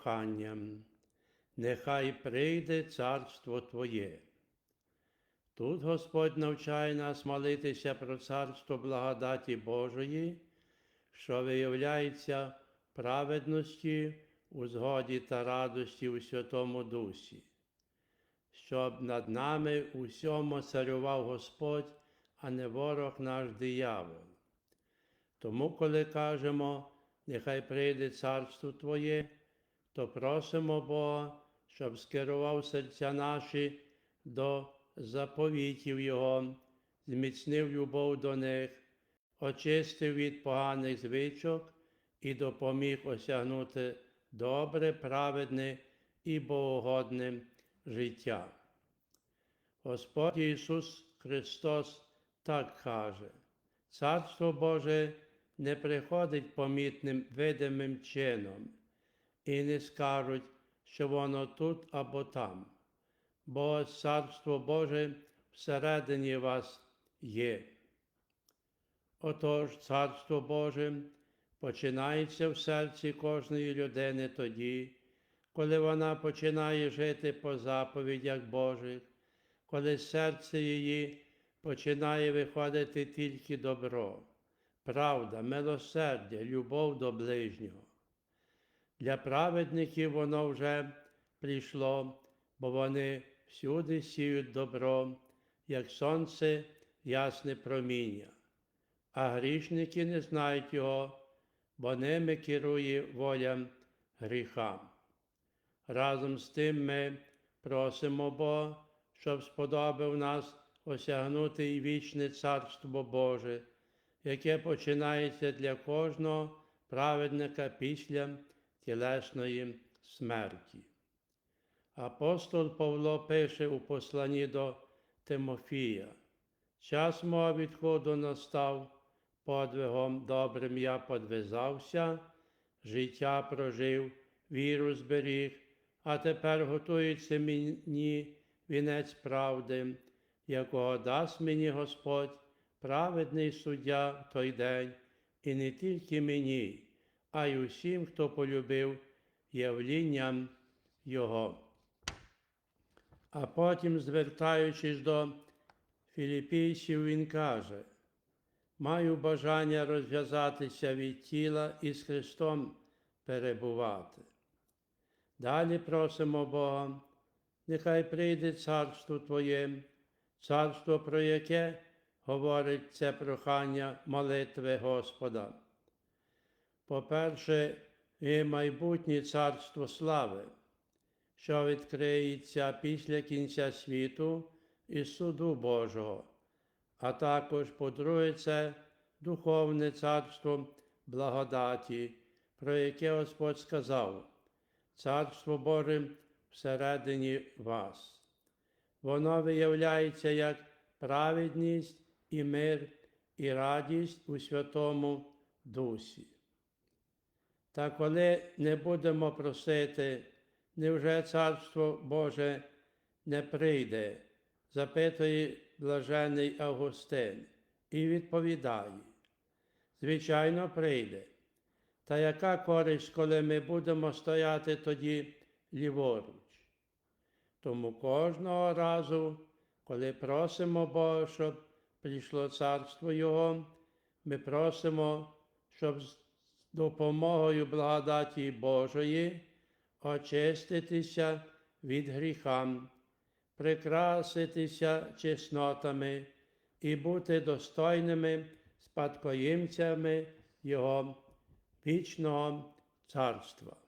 проханням. Нехай прийде царство Твоє. Тут Господь навчає нас молитися про царство благодаті Божої, що виявляється праведності, у згоді та радості у Святому Дусі, щоб над нами у всьому царював Господь, а не ворог наш диявол. Тому, коли кажемо, нехай прийде царство Твоє, то просимо Бога, щоб скерував серця наші до заповітів Його, зміцнив любов до них, очистив від поганих звичок і допоміг осягнути добре, праведне і богогодне життя. Господь Ісус Христос так каже, Царство Боже не приходить помітним видимим чином, і не скажуть, що воно тут або там, бо Царство Боже всередині вас є. Отож, Царство Боже починається в серці кожної людини тоді, коли вона починає жити по заповідях Божих, коли з серця її починає виходити тільки добро, правда, милосердя, любов до ближнього. Для праведників воно вже прийшло, бо вони всюди сіють добро, як сонце ясне проміння, а грішники не знають його, бо ними керує воля гріха. Разом з тим ми просимо Бога, щоб сподобав нас осягнути і вічне Царство Боже, яке починається для кожного праведника після тілесної смерті. Апостол Павло пише у посланні до Тимофія, час мого відходу настав, подвигом добрим я подвизався, життя прожив, віру зберіг, а тепер готується мені вінець правди, якого дасть мені Господь, праведний суддя в той день, і не тільки мені, а й усім, хто полюбив явлінням Його. А потім, звертаючись до філіпійців, він каже, маю бажання розв'язатися від тіла і з Христом перебувати. Далі просимо Бога, нехай прийде царство Твоє, царство, про яке говорить це прохання молитви Господа. По-перше, і майбутнє царство слави, що відкриється після кінця світу і суду Божого, а також, по-друге, це духовне царство благодаті, про яке Господь сказав, Царство Боже всередині вас. Воно виявляється як праведність і мир, і радість у Святому Дусі. Та коли не будемо просити, невже Царство Боже не прийде, запитує блажений Августин і відповідає, звичайно, прийде. Та яка користь, коли ми будемо стояти тоді ліворуч? Тому кожного разу, коли просимо Бога, щоб прийшло царство Його, ми просимо, щоб допомогою благодаті Божої очиститися від гріха, прикраситися чеснотами і бути достойними спадкоємцями Його вічного царства.